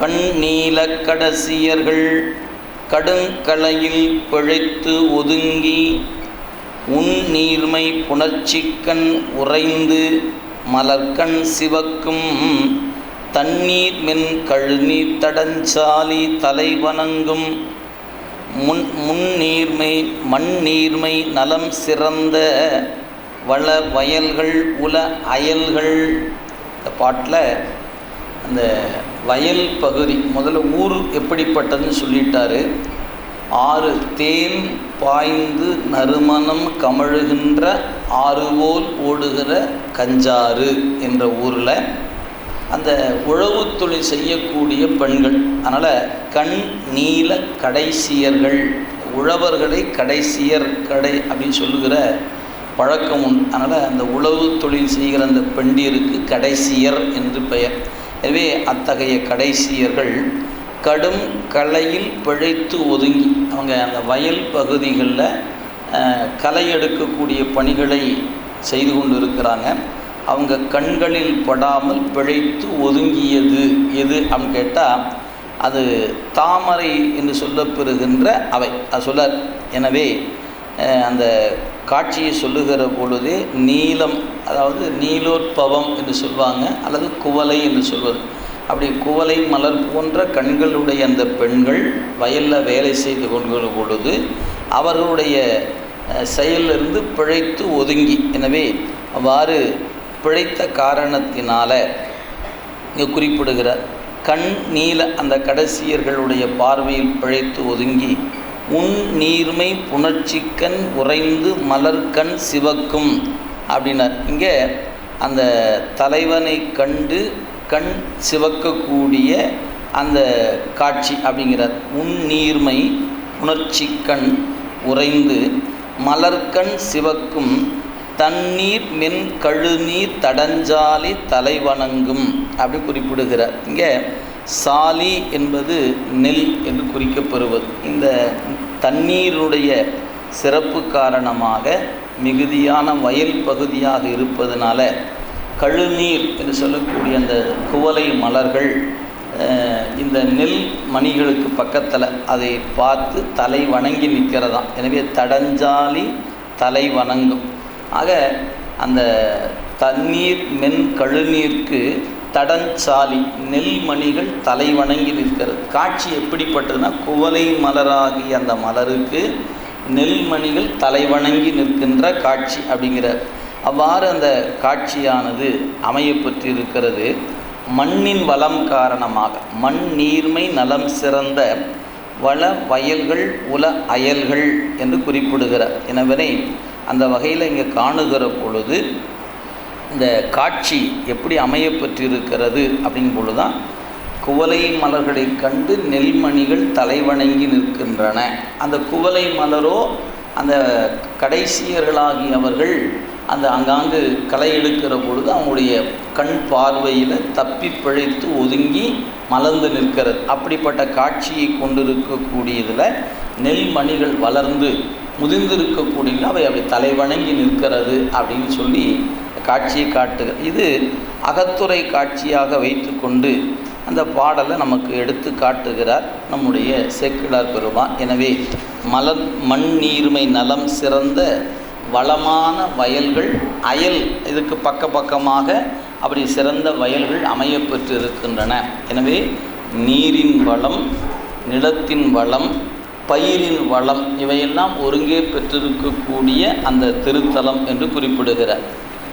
கண் நீல கடைசியர்கள் கடுங்கலையில் பிழைத்து ஒதுங்கி உன் நீர்மை புணர்ச்சிக்கண் உறைந்து மலர்கண் சிவக்கும் தண்ணீர் மென் கழுநீர் தடஞ்சாலி தலைவணங்கும் முன் முன்னீர்மை மண்ணீர்மை நலம் சிறந்த வள வயல்கள் உல அயல்கள். இந்த பாட்டில் அந்த வயல் பகுதி முதல்ல ஊர் எப்படிப்பட்டதுன்னு சொல்லிட்டாரு. ஆறு தேன் பாய்ந்து நறுமணம் கமழுகின்ற ஆறுபோல் ஓடுகிற கஞ்சாறு என்ற ஊரில் அந்த உழவு தொழில் செய்யக்கூடிய பெண்கள். அதனால் கண் நீல கடைசியர்கள் உழவர்களை கடைசியர் கடை அப்படின்னு சொல்லுகிற பழக்கம் உண்டு. அதனால் அந்த உழவு தொழில் செய்கிற அந்த பெண்டியருக்கு கடைசியர் என்று பெயர். எனவே அத்தகைய கடைசியர்கள் கடும் கலையில் பிழைத்து ஒதுங்கி அவங்க அந்த வயல் பகுதிகளில் களை எடுக்கக்கூடிய பணிகளை செய்து கொண்டு இருக்கிறாங்க அவங்க கண்களில் படாமல் பிழைத்து ஒதுங்கியது எது அப்படின்னு கேட்டால் அது தாமரை என்று சொல்லப்பெறுகின்ற அவை. அது சொல்ல எனவே அந்த காட்சியை சொல்லுகிற பொழுது நீலம் அதாவது நீலோற்பவம் என்று சொல்லுவாங்க அல்லது குவலை என்று சொல்வது. அப்படி குவலை மலர் போன்ற கண்களுடைய அந்த பெண்கள் வயலில் வேலை செய்து கொள்கிற பொழுது அவர்களுடைய செயலிலிருந்து பிழைத்து ஒதுங்கி. எனவே அவ்வாறு பிழைத்த காரணத்தினால் இங்கே குறிப்பிடுகிறார் கண் நீல அந்த கடைசியர்களுடைய பார்வையில் பிழைத்து ஒதுங்கி உன் நீர்மை புணர்ச்சிக்கண் உறைந்து மலர்கண் சிவக்கும் அப்படின்னார். இங்கே அந்த தலைவனை கண்டு கண் சிவக்கக்கூடிய அந்த காட்சி அப்படிங்கிறார். உன் நீர்மை புணர்ச்சிக்கண் உறைந்து மலர்கண் சிவக்கும் தண்ணீர் மென் கழுநீர் தடஞ்சாலி தலைவணங்கும் அப்படி குறிப்பிடுகிறார். இங்கே சாலி என்பது நெல் என்று குறிக்கப்பெறுவது இந்த தண்ணீருடைய சிறப்பு காரணமாக மிகுதியான வயல் பகுதியாக இருப்பதனால கழுநீர் என்று சொல்லக்கூடிய அந்த குவலை மலர்கள் இந்த நெல் மணிகளுக்கு பக்கத்தில் அதை பார்த்து தலை வணங்கி நிற்கிறதாம் எனவே தடஞ்சாலி தலை வணங்கும். ஆக அந்த தண்ணீர் மென் கழுநீருக்கு தடஞ்சாலி நெல்மணிகள் தலை வணங்கி நிற்கிறது. காட்சி எப்படிப்பட்டதுன்னா குவலை மலராகிய அந்த மலருக்கு நெல்மணிகள் தலை வணங்கி நிற்கின்ற காட்சி அப்படிங்கிற அவ்வாறு அந்த காட்சியானது அமையப்பெற்றிருக்கிறது மண்ணின் வளம் காரணமாக மண் நீர்மை நலம் சிறந்த வள வயல்கள் உல அயல்கள் என்று குறிப்பிடுகிறார். எனவே அந்த வகையில் இங்கே காணுகிற பொழுது இந்த காட்சி எப்படி அமையப்பெற்றிருக்கிறது அப்படிங்கும் பொழுது தான் குவலை மலர்களை கண்டு நெல்மணிகள் தலைவணங்கி நிற்கின்றன. அந்த குவலை மலரோ அந்த கடைசியர்களாகியவர்கள் அந்த அங்காங்கு களை எடுக்கிற பொழுது அவங்களுடைய கண் பார்வையில் தப்பி பிழைத்து ஒதுங்கி மலர்ந்து நிற்கிறது. அப்படிப்பட்ட காட்சியை கொண்டிருக்கக்கூடியதில் நெல்மணிகள் வளர்ந்து முதிர்ந்திருக்கக்கூடிய அவை அப்படி தலைவணங்கி நிற்கிறது அப்படின்னு சொல்லி காட்சியை காட்டுக. இது அகத்துறை காட்சியாக வைத்துக்கொண்டு அந்த பாடலை நமக்கு எடுத்து காட்டுகிறார் நம்முடைய சேக்கிழார் பெருமான். எனவே மலர் மண் நீர்மை நலம் சிறந்த வளமான வயல்கள் அயல் இதுக்கு பக்க பக்கமாக அப்படி சிறந்த வயல்கள் அமையப்பெற்று இருக்கின்றன எனவே நீரின் வளம் நிலத்தின் வளம் பயிரின் வளம் இவையெல்லாம் ஒருங்கே பெற்றிருக்கக்கூடிய அந்த திருத்தலம் என்று குறிப்பிடுகிறார்.